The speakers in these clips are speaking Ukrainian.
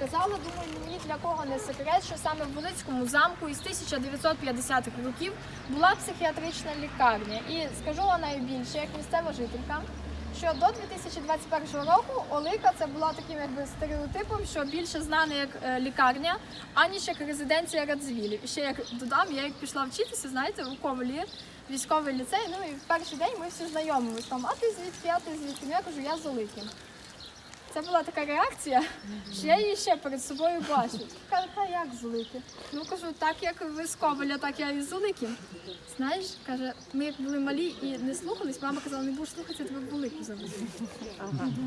казала, думаю, ні для кого не секрет, що саме в Волицькому замку із 1950-х років була психіатрична лікарня. І скажу вам найбільше, як місцева жителька, що до 2021 року Олика це була таким якби стереотипом, що більше знана як е, лікарня, аніж як резиденція Радзвілів. І ще як додам, я як пішла вчитися, знаєте, у Ковалі. Військовий ліцей, ну і в перший день ми всі знайомились там, а ти звідки, а ти звідки? Ну, я кажу, я з Олики. Це була така реакція, що я її ще перед собою бачу. Каже, як з Олики? Ну кажу, так як ви з Коваля, так я і з Олики. Знаєш, каже, ми як були малі і не слухались, мама казала, не будеш слухатися, тебе в Олику завезу.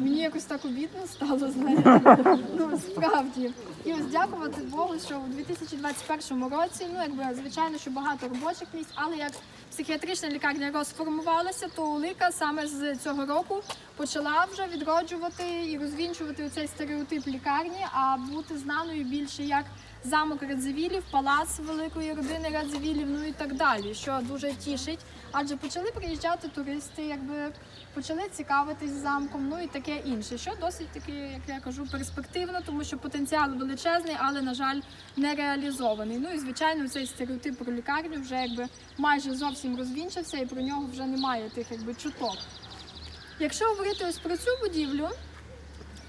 Мені якось так обідно стало, знаєте. Ну, справді. І ось дякувати Богу, що у 2021 році, ну якби звичайно, що багато робочих місць, але як психіатрична лікарня розформувалася, то Улика саме з цього року почала вже відроджувати і розвінчувати цей стереотип лікарні, а бути знаною більше як замок Радзивілів, палац великої родини Радзивілів, ну і так далі, що дуже тішить. Адже почали приїжджати туристи, якби почали цікавитись замком, ну і таке інше, що досить таки, як я кажу, перспективно, тому що потенціал величезний, але на жаль не реалізований. Ну і звичайно, цей стереотип про лікарню вже якби майже зовсім розвінчився, і про нього вже немає тих якби чуток. Якщо говорити ось про цю будівлю,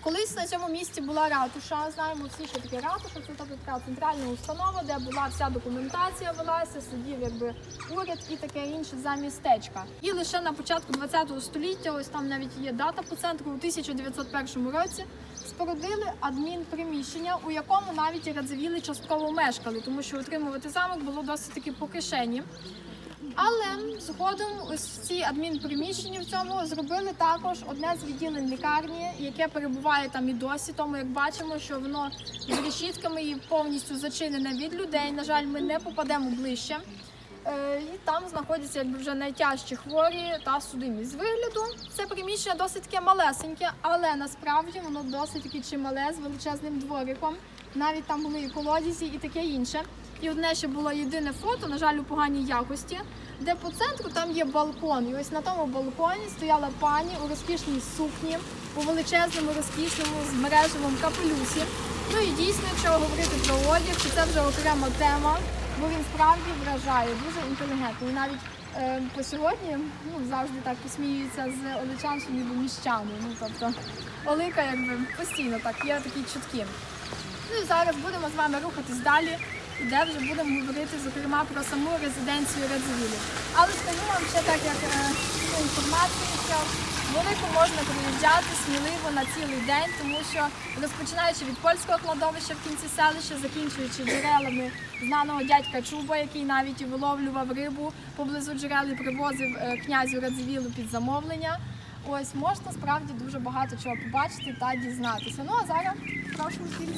колись на цьому місці була ратуша. Знаємо всі, що таке ратуша. Це тобто така центральна установа, де була вся документація велася, сидів якби уряд і таке інше за містечка. І лише на початку ХХ століття, ось там навіть є дата по центру, у 1901 році спорудили адмінприміщення, у якому навіть і радзивіли частково мешкали, тому що утримувати замок було досить таки по кишені. Але згодом ось ці адмінприміщенні в цьому зробили також одне з відділень лікарні, яке перебуває там і досі. Тому як бачимо, що воно з решітками і повністю зачинене від людей. На жаль, ми не попадемо ближче. Е, І там знаходяться якби вже найтяжчі хворі та судимі. З вигляду це приміщення досить таке малесеньке, але насправді воно досить таки чимале з величезним двориком. Навіть там були і колодязі, і таке інше. І одне ще було єдине фото, на жаль, у поганій якості, де по центру там є балкон. І ось на тому балконі стояла пані у розкішній сукні, у величезному, розкішному з мережевому капелюсі. Ну і дійсно, якщо говорити про одяг, то це вже окрема тема, бо він справді вражає, дуже інтелігентний. Навіть е, по сьогодні ну, завжди так посміюються з оличан, що ніби міщани. Ну тобто Олика якби постійно так, є такі чутки. Ну і зараз будемо з вами рухатись далі, де вже будемо говорити, зокрема, про саму резиденцію Радзивілів. Але скажу вам ще так, як е, ну, інформацію, що Велику можна приїжджати сміливо на цілий день, тому що розпочинаючи від польського кладовища в кінці селища, закінчуючи джерелами знаного дядька Чуба, який навіть і виловлював рибу поблизу джерел і привозив е, князю Радзивілу під замовлення. Ось можна справді дуже багато чого побачити та дізнатися. Ну а зараз прошу всіх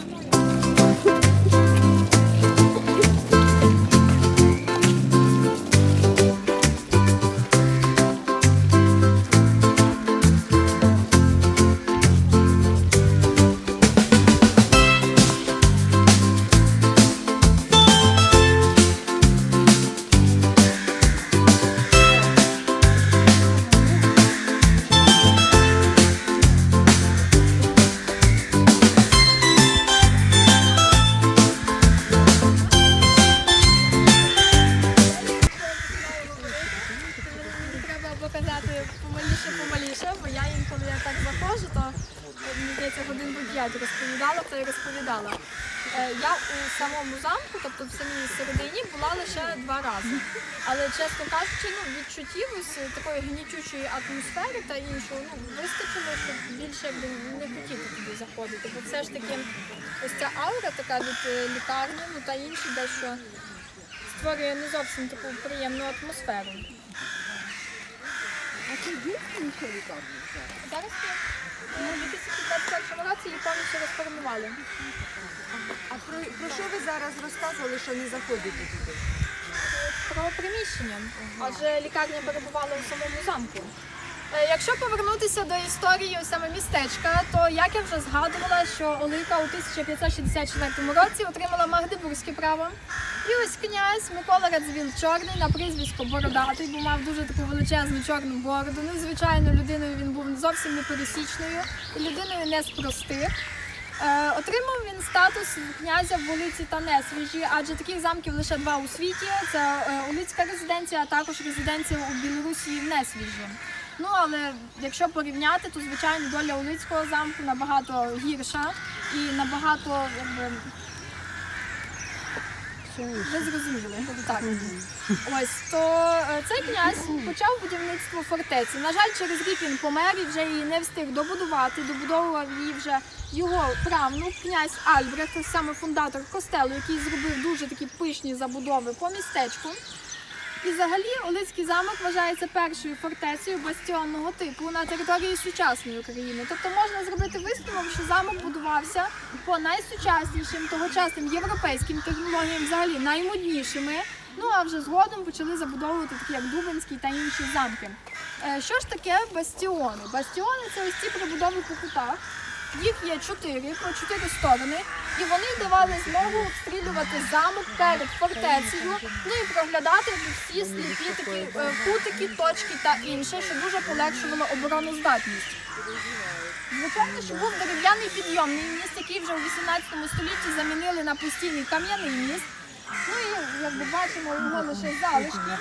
самому замку, тобто в самій середині, була лише два рази. Але чесно кажучи, ну відчуттів ось такої гнітючої атмосфери та іншого ну вистачило, щоб більше якби не хотіти туди заходити. Бо все ж таки ось ця аура така від е, лікарні, ну та інші дещо створює не зовсім таку приємну атмосферу. А це дійсно ще лікарня? Зараз є. У 2021 році її повністю розформували. А про, про що ви зараз розказували, що не заходите туди? Про приміщення. Адже лікарня перебувала у самому замку. Е, Якщо повернутися до історії саме містечка, то як я вже згадувала, що Олика у 1564 році отримала магдебурзьке право. І ось князь Микола Радзвіл Чорний на прізвисько Бородатий, бо мав дуже таку величезну чорну бороду. Ну, звичайно, людиною він був зовсім не пересічною і людиною не з простих. Е, отримав він статус князя в вулиці та Несвіжі, адже таких замків лише два у світі: це е, Улицька резиденція, а також резиденція у Білорусі в Несвіжі. Ну але якщо порівняти, то звичайно доля Улицького замку набагато гірша і набагато якби. Ви зрозуміли. Так. Ось то е, цей князь почав будівництво фортеці. На жаль, через рік він помер і вже її не встиг добудувати. Добудовував її вже його правнук, князь Альбрехт, саме фундатор костелу, який зробив дуже такі пишні забудови по містечку. І взагалі Олицький замок вважається першою фортецею бастіонного типу на території сучасної України. Тобто можна зробити висновок, що замок будувався по найсучаснішим тогочасним європейським технологіям, взагалі наймоднішими. Ну а вже згодом почали забудовувати такі як Дубинський та інші замки. Е, Що ж таке бастіони? Бастіони це ось ці прибудови по кутах. Їх є чотири по чотири сторони, і вони давали змогу обстрілювати замок перед фортецею, ну і проглядати всі сліпі такі е, кутики, точки та інше, що дуже полегшувало обороноздатність. Звичайно, що був дерев'яний підйомний міст, який вже у 18 столітті замінили на постійний кам'яний міст. Ну і як ви бачимо, його лише залишки.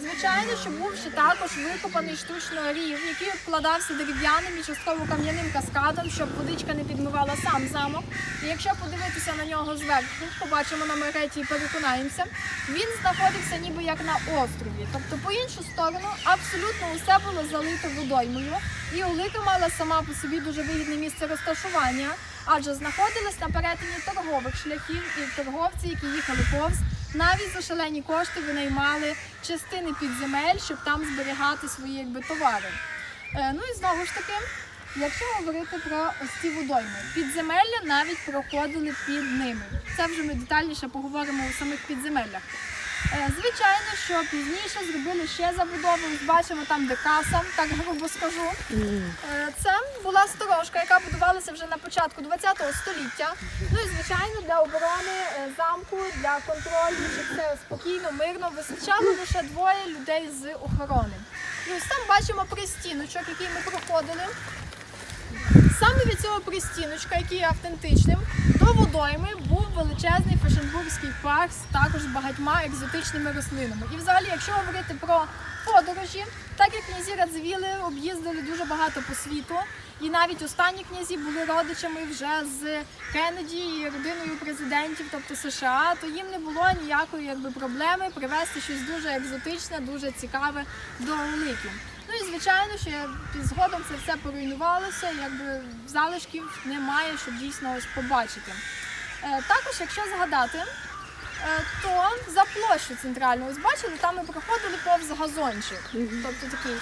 Звичайно, що був ще також викопаний штучно рів, який обкладався дерев'яним і частково кам'яним каскадом, щоб водичка не підмивала сам замок. І якщо подивитися на нього зверху, побачимо на макеті і переконаємося, він знаходився ніби як на острові. Тобто, по іншу сторону, абсолютно усе було залито водоймою, і Улика мала сама по собі дуже вигідне місце розташування, адже знаходилась на перетині торгових шляхів і торговці, які їхали повз, навіть за шалені кошти винаймали частини підземель, щоб там зберігати свої якби товари. Е, ну і знову ж таки, якщо говорити про ось ці водойми, підземелля навіть проходили під ними. Це вже ми детальніше поговоримо у самих підземеллях. Е, Звичайно, що пізніше зробили ще забудову. Бачимо там, де каса, так грубо скажу. Е, Це була сторожка, яка будувалася вже на початку ХХ століття. Ну і звичайно для оборони е, замку, для контролю, щоб все спокійно, мирно вистачало лише двоє людей з охорони. І ось там бачимо пристіночок, який ми проходили. Саме від цього пристіночка, який є автентичним, до водойми був величезний фешенбурзький парк з також багатьма екзотичними рослинами. І взагалі, якщо говорити про подорожі, так як князі Радзивіли об'їздили дуже багато по світу, і навіть останні князі були родичами вже з Кеннеді і родиною президентів, тобто США, то їм не було ніякої якби проблеми привезти щось дуже екзотичне, дуже цікаве до Великів. Ну і звичайно, що згодом це все поруйнувалося, якби залишків немає, щоб дійсно ось побачити. Е, також, якщо згадати, е, то за площу центральну, ось бачили, там ми проходили повз газончик. Тобто такий.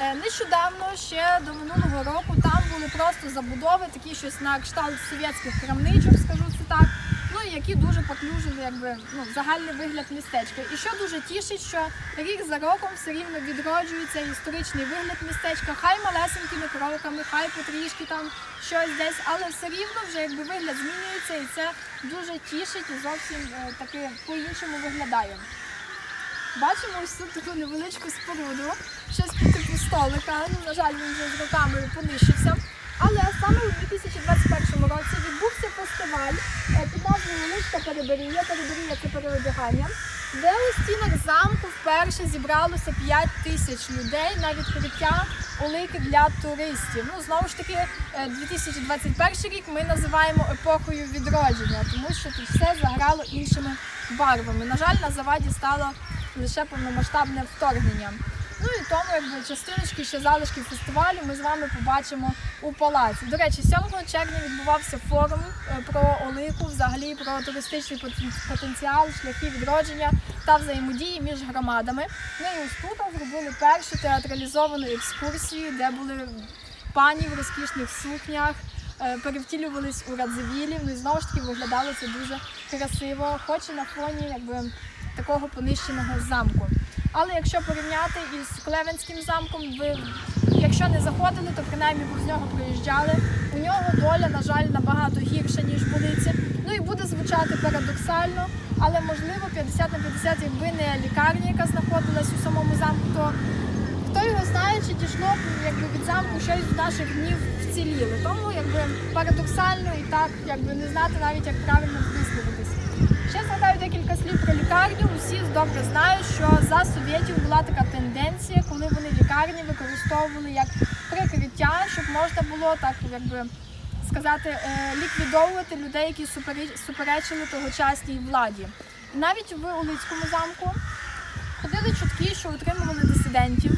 Е, Нещодавно, ще до минулого року, там були просто забудови, такі щось на кшталт совєтських крамничок, скажу це так. Які дуже поклюжили якби ну, загальний вигляд містечка. І що дуже тішить, що рік за роком все рівно відроджується історичний вигляд містечка, хай малесенькими кроками, хай потрішки там щось десь, але все рівно вже якби вигляд змінюється, і це дуже тішить і зовсім е, таки по-іншому виглядає. Бачимо ось тут таку невеличку споруду, щось по типу столика. Ну, на жаль, він вже з роками понищився. Але саме у 2021 році відбувся фестиваль е, під назвою Луцька переберія. Переберія це переодягання, де у стінах замку вперше зібралося 5 тисяч людей на відкриття Олики для туристів. Ну знову ж таки, е, 2021 рік ми називаємо епохою відродження, тому що тут все заграло іншими барвами. На жаль, на заваді стало лише повномасштабне вторгнення. Ну і тому якби частиночки ще залишки фестивалю ми з вами побачимо у палаці. До речі, 7 червня відбувався форум е, про Олику, взагалі про туристичний потенціал, шляхи відродження та взаємодії між громадами. Ну і ось тут зробили першу театралізовану екскурсію, де були пані в розкішних сукнях. е, Перевтілювались у Радзивілі, ну і знову ж таки виглядало це дуже красиво, хоч і на фоні якби такого понищеного замку. Але якщо порівняти із Клевенським замком, ви якщо не заходили, то принаймні повз нього проїжджали. У нього доля, на жаль, набагато гірша, ніж вулиці. Ну і буде звучати парадоксально, але можливо 50 на 50, якби не лікарня, яка знаходилась у самому замку, то хто його знає, чи дійшло б, якби від замку щось до наших днів вціліло. Тому якби парадоксально і так якби не знати навіть як правильно висловитись. Ще згадаю декілька слів про лікарню. Усі добре знають, що за совєтів була така тенденція, коли вони лікарні використовували як прикриття, щоб можна було так якби сказати, е, ліквідовувати людей, які суперечили тогочасній владі. І навіть в Улицькому замку ходили чутки, що утримували дисидентів,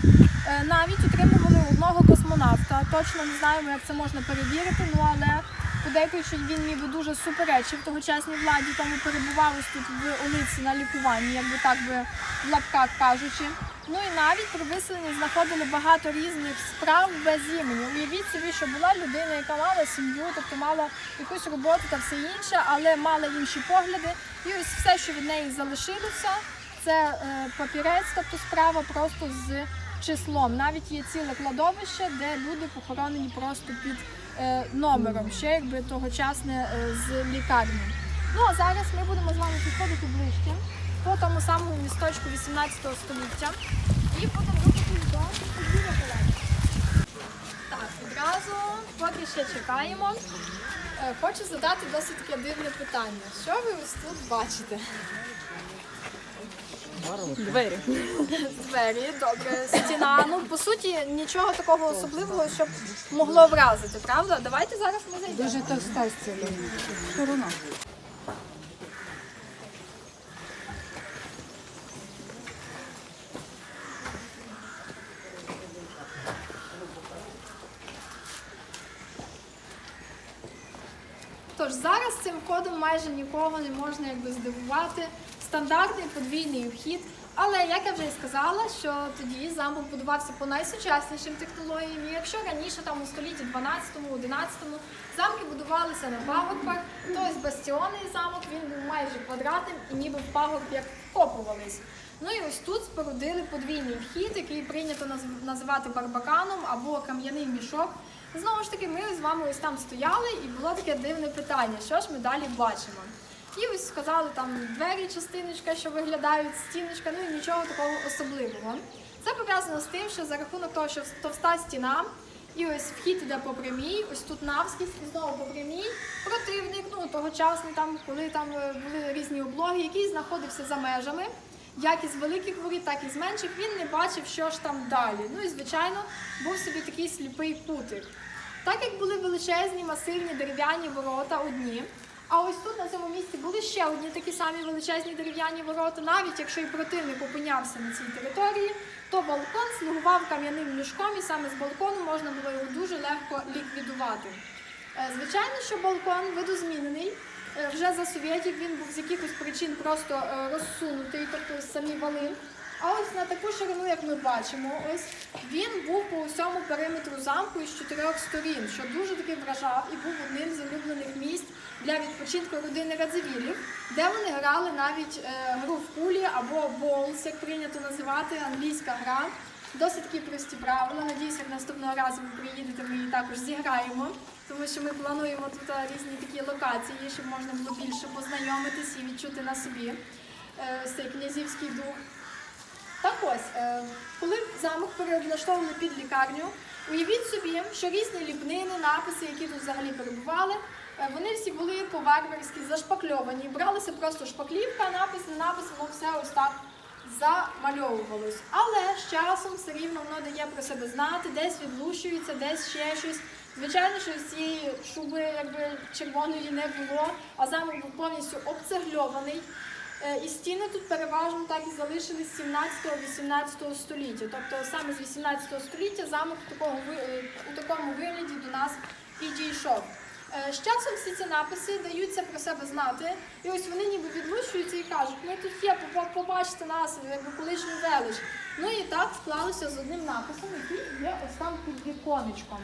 е, навіть утримували одного космонавта. Точно не знаємо, як це можна перевірити, ну але подейкують, що він ніби дуже суперечив тогочасній владі, тому перебував тут в Улиці на лікуванні, якби так би в лапках кажучи. Ну і навіть при виселенні знаходили багато різних справ без імені. Уявіть собі, що була людина, яка мала сім'ю, тобто мала якусь роботу та все інше, але мала інші погляди. І ось все, що від неї залишилося, це е, папірець, тобто справа просто з числом. Навіть є ціле кладовище, де люди похоронені просто під номером, ще якби тогочасне е, з лікарні. Ну а зараз ми будемо з вами підходити ближче по тому самому місточку 18 століття і будемо рухатись до подвір'я Палацу. Так, відразу, поки ще чекаємо. е, Хочу задати досить таке дивне питання. Що ви ось тут бачите? Двері. Двері, добре, стіна. Ну, по суті, нічого такого особливого, щоб могло вразити, правда? Давайте зараз ми зайдемо. Дуже товста стіна. Сторона. Тож зараз цим входом майже нікого не можна якби здивувати. Стандартний подвійний вхід. Але як я вже і сказала, що тоді замок будувався по найсучаснішим технологіям. І якщо раніше там у столітті 12-11 замки будувалися на пагорбах, то ось бастіонний замок він був майже квадратним і ніби в пагорб як вкопувались. Ну і ось тут спорудили подвійний вхід, який прийнято наз- називати барбаканом або кам'яний мішок. Знову ж таки, ми з вами ось там стояли, і було таке дивне питання, що ж ми далі бачимо. І ось сказали там двері, частиночка, що виглядають, стіночка, ну і нічого такого особливого. Це пов'язано з тим, що за рахунок того, що товста стіна, і ось вхід іде по прямій, ось тут навскіз і знову по прямій. Противник, ну тогочасний, там, коли там е, були різні облоги, який знаходився за межами, як із великих воріт, так і з менших, він не бачив, що ж там далі. Ну і звичайно, був собі такий сліпий кутик. Так як були величезні масивні дерев'яні ворота одні, а ось тут на цьому місці були ще одні такі самі величезні дерев'яні ворота. Навіть якщо і противник опинявся на цій території, то балкон слугував кам'яним мішком, і саме з балкону можна було його дуже легко ліквідувати. Е, Звичайно, що балкон видозмінений. Е, Вже за совєтів він був з якихось причин просто е, розсунутий, тобто самі вали. А ось на таку ширину, як ми бачимо, ось він був по усьому периметру замку із чотирьох сторін, що дуже таки вражав і був одним з улюблених місць для відпочинку родини Радзивілів, де вони грали навіть е, гру в кулі або болс, як прийнято називати, англійська гра. Досить такі прості правила. Надіюсь, як наступного разу ви приїдете, ми її також зіграємо, тому що ми плануємо тут е, різні такі локації, щоб можна було більше познайомитись і відчути на собі е, цей князівський дух. Так ось, е, коли замок переоблаштовували під лікарню, уявіть собі, що різні ліпнини, написи, які тут взагалі перебували, е, вони всі були по-варварськи зашпакльовані. Бралася просто шпаклівка, напис на напис, воно все ось так замальовувалось. Але з часом все рівно воно дає про себе знати, десь відлущується, десь ще щось. Звичайно, що цієї шуби якби червоної не було, а замок був повністю обцегльований. Е, І стіни тут переважно так і залишились з 17-18 століття. Тобто саме з 18 століття замок е, у такому вигляді до нас підійшов. Е, З часом всі ці написи даються про себе знати, і ось вони ніби відлучуються і кажуть, ми тут є, поба- побачте нас, якби колишню велич. Ну і так склалося з одним написом, який є ось там під віконечком.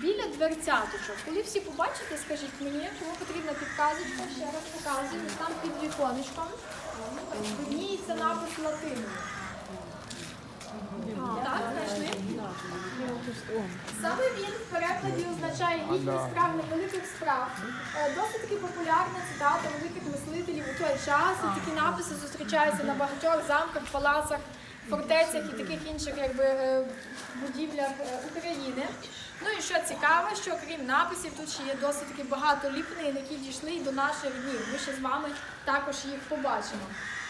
Біля дверцяточок. Коли всі побачите, скажіть мені, кому потрібна підказочка, ще раз показую, там під віконечком. Видніється напис латиною. Так, знайшли? Саме він в перекладі означає гідність справ невеликих справ. Е, Досить таки популярна цитата великих мислителів у той час. І такі написи зустрічаються на багатьох замках, палацах фортецях і таких інших якби, е, будівлях е, України. Ну і що цікаво, що крім написів, тут ще є досить таки багато ліпнин, які дійшли і до наших днів. Ми ще з вами також їх побачимо.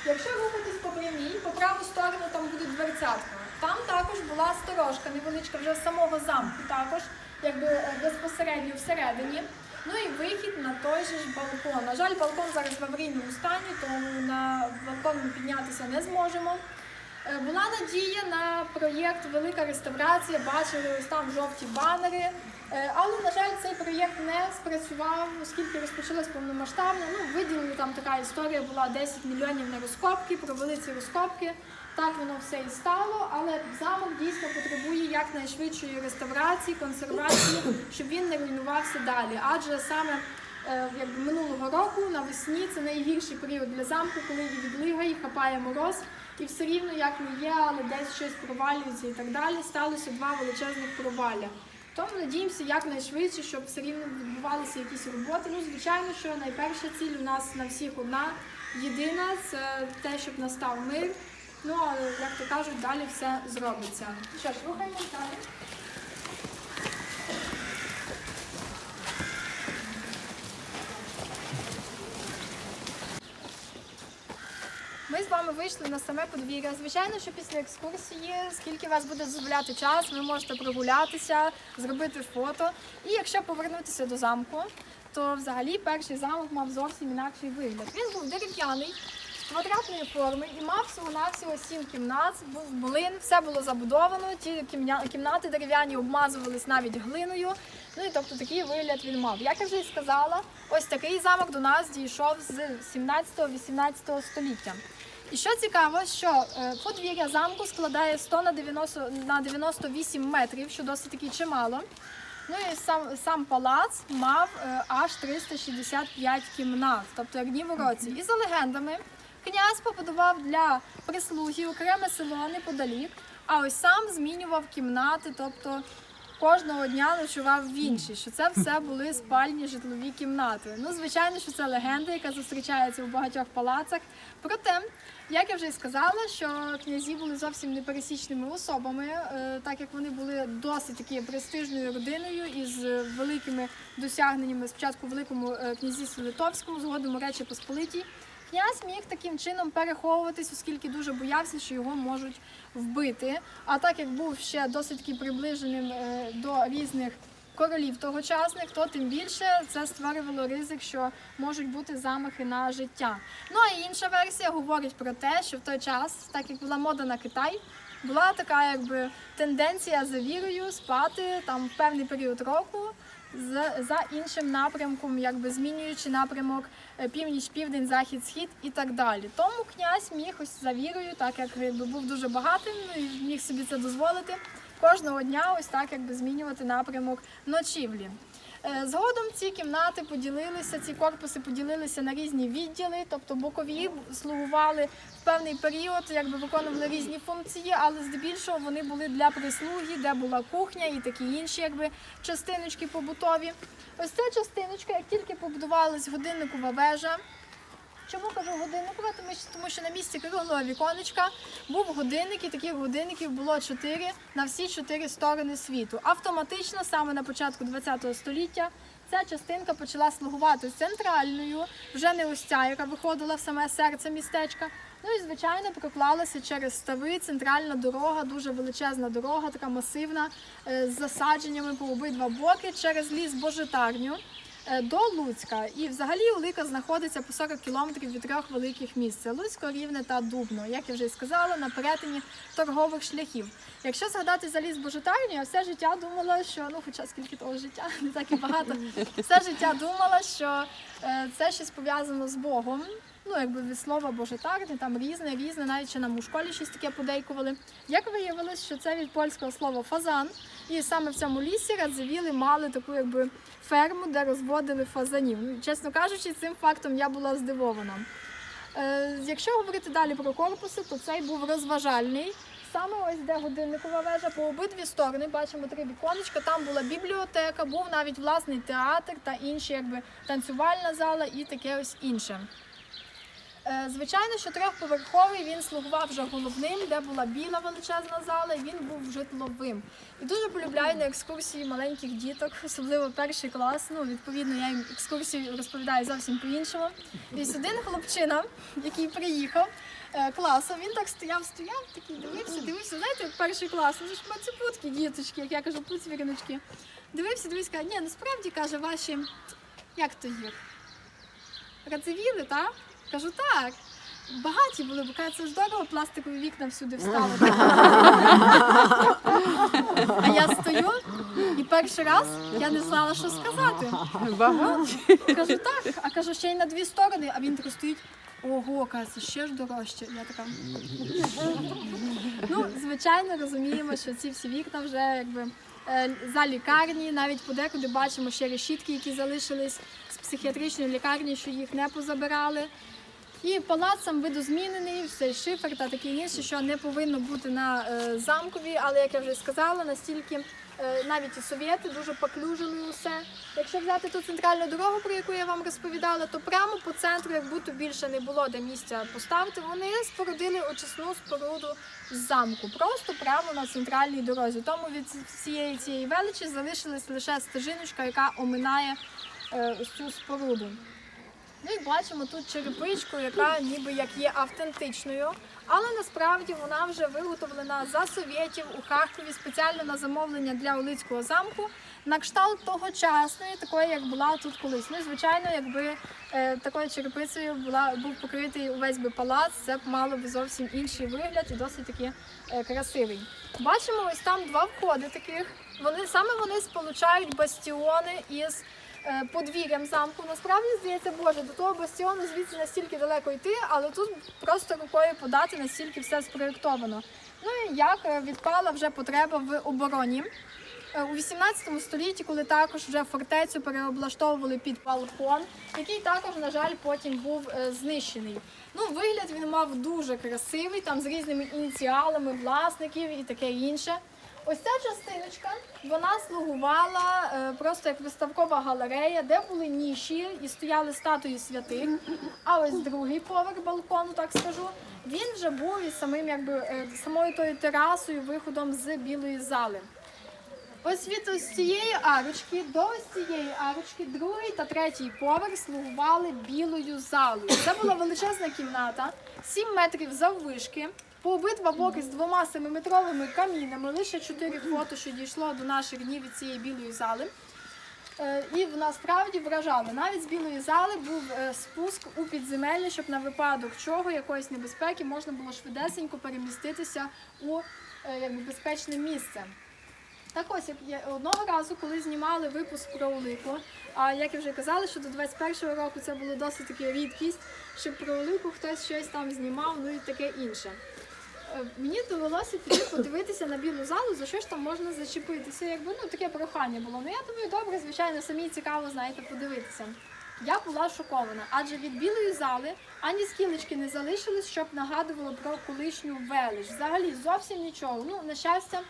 Якщо рухатись по прямій, по праву сторону там буде дверцятка. Там також була сторожка невеличка вже самого замку, також якби е, безпосередньо всередині. Ну і вихід на той же ж балкон. На жаль, балкон зараз в аварійному стані, тому на балкон ми піднятися не зможемо. Е, Була надія на проєкт Велика реставрація, бачили ось там жовті банери. Е, Але, на жаль, цей проєкт не спрацював, оскільки розпочалось повномасштабно. Ну, виділили там така історія була 10 мільйонів на розкопки, провели ці розкопки. Так воно все і стало, але замок дійсно потребує якнайшвидшої реставрації, консервації, щоб він не руйнувався далі. Адже саме е, якби минулого року навесні це найгірший період для замку, коли і відлига, і хапає мороз, і все рівно як не є, але десь щось провалюється і так далі. Сталося два величезних провалля. Тому надіємося якнайшвидше, щоб все рівно відбувалися якісь роботи. Ну, звичайно, що найперша ціль у нас на всіх одна, єдина це те, щоб настав мир. Ну, але, як то кажуть, далі все зробиться. Що ж, рухаємо далі. Вами вийшли на саме подвір'я. Звичайно, що після екскурсії, скільки вас буде дозволяти час, ви можете прогулятися, зробити фото. І якщо повернутися до замку, то взагалі перший замок мав зовсім інакший вигляд. Він був дерев'яний, квадратної форми і мав всього-навсього сім кімнат, був млин, все було забудовано. Ті кімнати дерев'яні обмазувались навіть глиною. Ну і тобто такий вигляд він мав. Як я вже і сказала, ось такий замок до нас дійшов з 17-18 століття. І що цікаво, що е, подвір'я замку складає 100 на 90 на 98 метрів, що досить таки чимало. Ну і сам, сам палац мав е, аж 365 кімнат, тобто як дні в році. І за легендами, князь побудував для прислуги окреме село неподалік, а ось сам змінював кімнати, тобто кожного дня ночував в іншій, що це все були спальні житлові кімнати. Ну, звичайно, що це легенда, яка зустрічається у багатьох палацах. Проте, як я вже й сказала, що князі були зовсім непересічними особами, е, так як вони були досить таки престижною родиною із великими досягненнями спочатку великому е, князівстві Литовському, згодом Речі Посполитій. Князь міг таким чином переховуватись, оскільки дуже боявся, що його можуть вбити. А так як був ще досить приближеним е, до різних королів тогочасних, то тим більше це створювало ризик, що можуть бути замахи на життя. Ну а інша версія говорить про те, що в той час, так як була мода на Китай, була така якби тенденція за вірою спати там в певний період року. За, за іншим напрямком, якби змінюючи напрямок е, північ, південь, захід, схід і так далі. Тому князь міг ось за вірою, так як якби був дуже багатим ну, міг собі це дозволити. Кожного дня ось так якби змінювати напрямок ночівлі. Е, Згодом ці кімнати поділилися, ці корпуси поділилися на різні відділи, тобто бокові слугували в певний період, якби виконували різні функції, але здебільшого вони були для прислуги, де була кухня і такі інші якби частиночки побутові. Ось ця частиночка, як тільки побудувалась годинникова вежа. Чому кажу годинникова? Тому що, на місці круглого віконечка був годинник, і таких годинників було чотири на всі чотири сторони світу. Автоматично, саме на початку ХХ століття, ця частинка почала слугувати центральною, вже не ось ця, яка виходила в саме серце містечка. Ну і звичайно проклалася через стави центральна дорога, дуже величезна дорога, така масивна, е, з засадженнями по обидва боки через ліс Божитарню до Луцька. І взагалі Улика знаходиться по 40 кілометрів від трьох великих міст: Луцько, Рівне та Дубно. Як я вже й сказала, на перетині торгових шляхів. Якщо згадати за ліс Божитарню, я все життя думала, що ну, хоча скільки того життя, не так і багато, все життя думала, що е, це щось пов'язано з Богом. Ну, якби від слова божетарне, там різне, різне, навіть ще нам у школі щось таке подейкували. Як виявилось, що це від польського слова фазан, і саме в цьому лісі радзивіли мали таку якби ферму, де розводили фазанів. Ну, чесно кажучи, цим фактом я була здивована. Е, якщо говорити далі про корпуси, то цей був розважальний. Саме ось де годинникова вежа по обидві сторони бачимо три віконечка. Там була бібліотека, був навіть власний театр та інші, якби танцювальна зала і таке ось інше. Е, Звичайно, що трьохповерховий він слугував вже головним, де була біла величезна зала, і він був житловим. І дуже полюбляю на екскурсії маленьких діток, особливо перший клас. Ну, відповідно, я їм екскурсії розповідаю зовсім по-іншому. І ось один хлопчина, який приїхав е, класом, він так стояв, стояв, такий дивився, дивився. Знаєте, перший клас, ну це ж мацепутки, діточки, як я кажу, пуцвіриночки. Дивився, дивився, каже, ні, насправді каже, ваші, як то їх? Рацевіли, так? Кажу, так. Багаті були, бо каже, це ж дорого пластикові вікна всюди вставити. А я стою і перший раз я не знала, що сказати. Кажу, так, а кажу, ще й на дві сторони, а він так стоїть. Ого, каже, ще ж дорожче. Я така. Ну, звичайно, розуміємо, що ці всі вікна вже якби е, за лікарні, навіть подекуди бачимо ще решітки, які залишились з психіатричної лікарні, що їх не позабирали. І палац сам видозмінений, все шифер та таке інше, що не повинно бути на е, замковій, але як я вже сказала, настільки е, навіть і совєти дуже поклюжили усе. Якщо взяти ту центральну дорогу, про яку я вам розповідала, то прямо по центру, як будто більше не було де місця поставити, вони спорудили очисну споруду з замку, просто прямо на центральній дорозі. Тому від всієї цієї величі залишилась лише стежиночка, яка оминає е, цю споруду. Ну і бачимо тут черепичку, яка ніби як є автентичною, але насправді вона вже виготовлена за совєтів у Харкові спеціально на замовлення для Олицького замку на кшталт тогочасної, такої як була тут колись. Ну і звичайно, якби е, такою черепицею була був покритий увесь би палац, це б мало б зовсім інший вигляд і досить таки е, красивий. Бачимо ось там два входи таких. Вони саме вони сполучають бастіони із подвір'ям замку. Насправді здається, боже, до того бастіону звідси настільки далеко йти, але тут просто рукою подати настільки все спроєктовано. Ну і як е, відпала вже потреба в обороні. Е, У 18 столітті, коли також вже фортецю переоблаштовували під балкон, який також, на жаль, потім був е, знищений. Ну, вигляд він мав дуже красивий, там з різними ініціалами власників і таке інше. Ось ця частиночка вона слугувала е, просто як виставкова галерея, де були ніші і стояли статуї святих. А ось другий поверх балкону, так скажу, він вже був із самим, якби е, самою тою терасою, виходом з білої зали. Ось від ось цієї арочки до ось цієї арочки другий та третій поверх слугували білою залою. Це була величезна кімната, 7 метрів заввишки, по обидва боки з двома семиметровими камінами, лише чотири фото, що дійшло до наших днів від цієї білої зали. Е, І насправді вражали. Навіть з білої зали був е, спуск у підземелля, щоб на випадок чого, якоїсь небезпеки, можна було швидесенько переміститися у е, якби, безпечне місце. Так ось, як одного разу, коли знімали випуск про Улику, а як я вже казала, що до 21-го року це було досить таки рідкість, щоб про Улику хтось щось там знімав, ну і таке інше. Е, Мені довелося піти подивитися на білу залу, за що ж там можна зачепитися. Якби ну таке прохання було. Ну я думаю, добре, звичайно, самі цікаво, знаєте, подивитися. Я була шокована, адже від білої зали ані скілечки не залишилось, щоб нагадувало про колишню велич. Взагалі зовсім нічого. Ну, на щастя,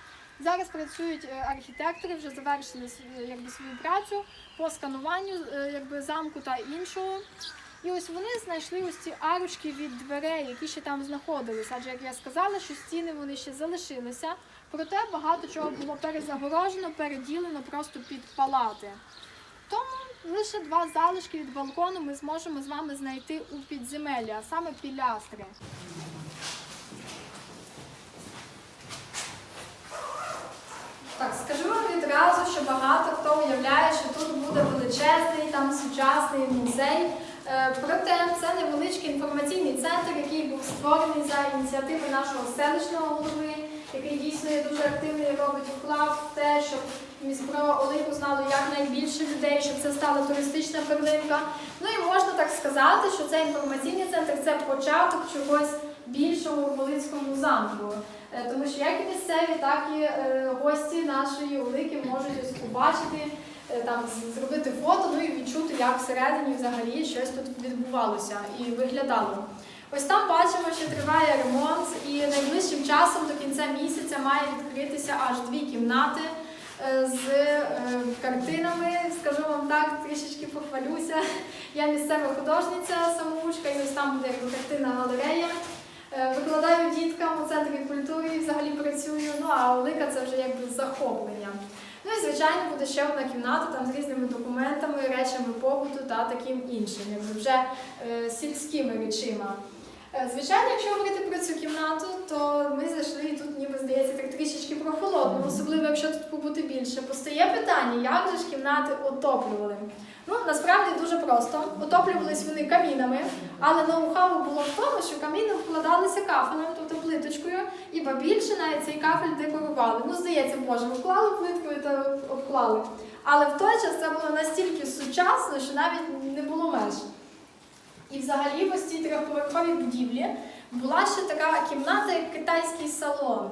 зараз працюють е, архітектори, вже завершили якби, свою працю по скануванню е, якби, замку та іншого. І ось вони знайшли ось ці арочки від дверей, які ще там знаходилися. Адже, як я сказала, що стіни вони ще залишилися, проте багато чого було перезагорожено, переділено просто під палати. Тому лише два залишки від балкону ми зможемо з вами знайти у підземеллі, а саме пілястри. Так, скажу вам відразу, що багато хто уявляє, що тут буде величезний там сучасний музей. Е, Проте це невеличкий інформаційний центр, який був створений за ініціативи нашого селищного голови, який дійсно є дуже активний робить вклад в те, щоб міс- про Олику знало якнайбільше людей, щоб це стала туристична перлинка. Ну і можна так сказати, що цей інформаційний центр це початок чогось більшого у Волинському замку. Е, Тому що як і місцеві, так і е, гості нашої Олики можуть побачити, там зробити фото, ну і відчути, як всередині взагалі щось тут відбувалося і виглядало. Ось там бачимо, що триває ремонт, і найближчим часом до кінця місяця має відкритися аж дві кімнати. е, з е, картинами. Скажу вам так, трішечки похвалюся. Я місцева художниця самоучка, і ось там буде картина галерея. Е, Викладаю діткам у центрі культури взагалі працюю. Ну а велика це вже якби захоплення. Ну і звичайно буде ще одна кімната там з різними документами, речами побуту та таким іншим, якби вже е, сільськими речима. Е, Звичайно, якщо говорити про цю кімнату, то ми зайшли і тут ніби здається так трішечки прохолодно, особливо якщо тут побути більше. Постає питання, як же ж кімнати отоплювали? Ну насправді дуже просто. Отоплювались вони камінами, але ноу-хау було в тому, що каміни вкладалися кафелем, тобто плиточкою, і більше навіть цей кафель декорували. Ну, здається, боже, вклали плиткою та обклали. Але в той час це було настільки сучасно, що навіть не було меж. І взагалі в ось цій трьохповерховій будівлі була ще така кімната, як китайський салон.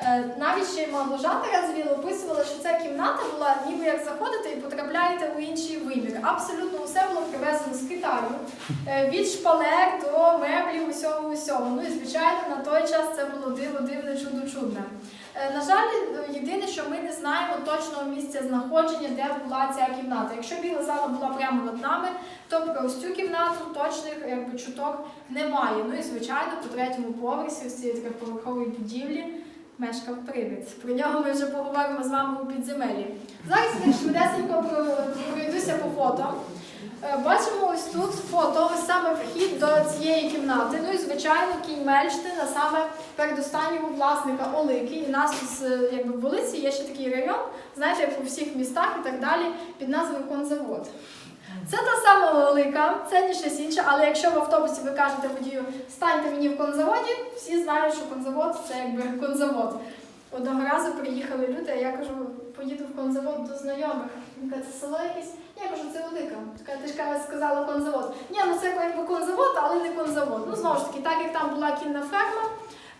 Е, Навіть ще й Малгожата Радзвіл описувала, що ця кімната була ніби як заходите і потрапляєте у інший вимір. Абсолютно усе було привезено з Китаю, Е, від шпалер до меблів, усього усього. Ну і звичайно, на той час це було диво, дивне, чудо чудне. Е, На жаль, е, єдине, що ми не знаємо точного місця знаходження, де була ця кімната. Якщо біла зала була прямо над нами, то про ось цю кімнату точних якби, чуток немає. Ну і звичайно, по третьому поверсі ось цієї трьохповерхової будівлі мешкав привид. Про нього ми вже поговоримо з вами у підземелі. Зараз я швидесенько пройдуся по фото. Е, Бачимо ось тут фото, ось саме вхід до цієї кімнати. Ну і звичайно, кінь Мельштина, саме передостаннього власника Олики. І нас якби в Волиці є ще такий район, знаєте, як у всіх містах і так далі, під назвою Конзавод. Це та сама Олика, це не щось інше, але якщо в автобусі ви кажете водію, станьте мені в конзаводі, всі знають, що конзавод це якби конзавод. Одного разу приїхали люди, а я кажу, поїду в конзавод до знайомих. Він каже, це село якесь? Я кажу, це Олика. Каже, ти ж каже, сказала конзавод. Ні, ну це якби конзавод, але не конзавод. Ну знову ж таки, так як там була кінна ферма,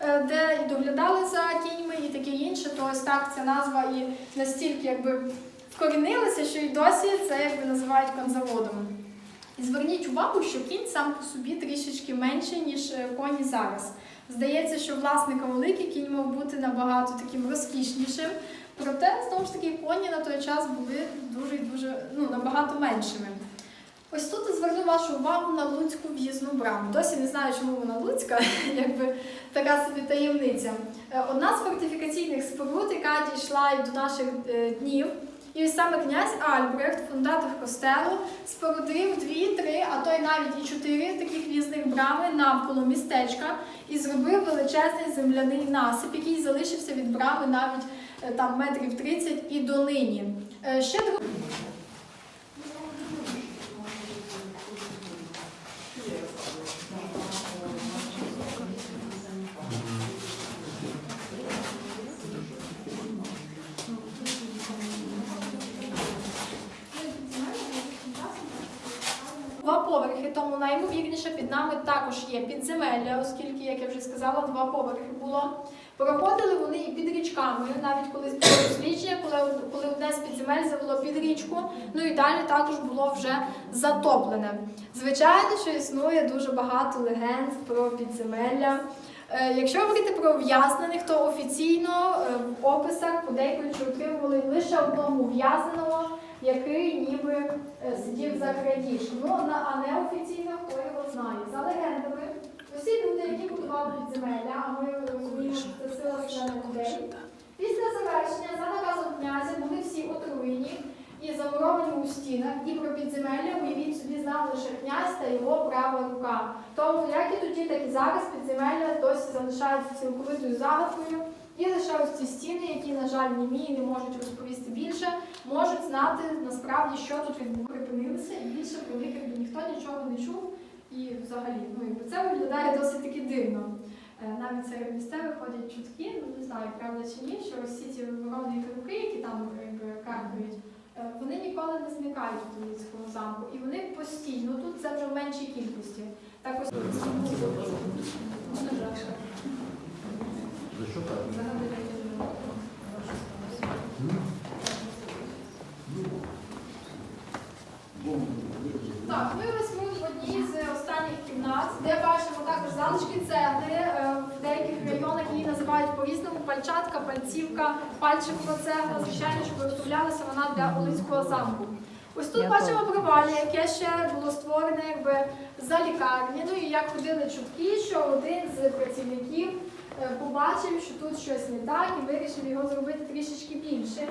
де і доглядали за кіньми і таке інше, то ось так ця назва і настільки якби вкорінилася, що і досі це якби називають конзаводом. І зверніть увагу, що кінь сам по собі трішечки менший, ніж е, коні зараз. Здається, що власника великий кінь мав бути набагато таким розкішнішим. Проте, знову ж таки, коні на той час були дуже дуже ну, набагато меншими. Ось тут зверну вашу увагу на Луцьку в'їзну браму. Досі не знаю, чому вона Луцька, якби така собі таємниця. Е, Одна з фортифікаційних споруд, яка дійшла і до наших е, днів. І ось саме князь Альбрехт, фундатор костелу, спорудив дві, три, а то й навіть і чотири таких в'їзних брами навколо містечка і зробив величезний земляний насип, який залишився від брами навіть е, там метрів 30 і донині. Ще друг- Два поверхи, тому наймовірніше під нами також є підземелля, оскільки, як я вже сказала, два поверхи було. Проходили вони і під річками, навіть колись було дослідження, коли, одне з підземель завело під річку, ну і далі також було вже затоплене. Звичайно, що існує дуже багато легенд про підземелля. Е, Якщо говорити про ув'язнених, то офіційно е, в описах подейкують, що отримували лише одному ув'язненого, який ніби е, сидів за крадіж. Ну, на- а неофіційно хто його знає. За легендами, усі люди, які будували підземелля, а ми розуміємо, це сила члена людей. Після завершення за наказом князя були всі отруєні і замуровані у стінах, і про підземелля, уявіть собі, знав лише князь та його права рука. Тому як і тоді, так і зараз підземелля досі залишаються цілковитою загадкою. І лише ось ці стіни, які, на жаль, німі і не можуть розповісти більше, можуть знати насправді, що тут відбу- припинилося, і більше про них якби ніхто нічого не чув. І взагалі, ну якби це виглядає досить таки дивно. Е, Навіть серед місцевих ходять чутки, ну не знаю, правда чи ні, що всі ці ворони і руки, які там якби каркають, е, вони ніколи не зникають у Луцькому замку. І вони постійно тут це вже в меншій кількості. Так ось що так? Так, ми ось ми в одній з останніх кімнат, де бачимо також залишки цегли. Е, в деяких районах її називають по-різному пальчатка, пальцівка, пальчикова цегла. Звичайно, що виготовлялася вона для Олицького замку. Ось тут бачимо провалі, яке ще було створене якби за лікарні. Ну і як ходили чутки, що один з працівників побачив, що тут щось не так, і вирішив його зробити трішечки більше.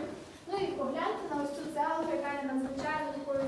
Ну і погляньте на ось цю целу, яка є надзвичайно такою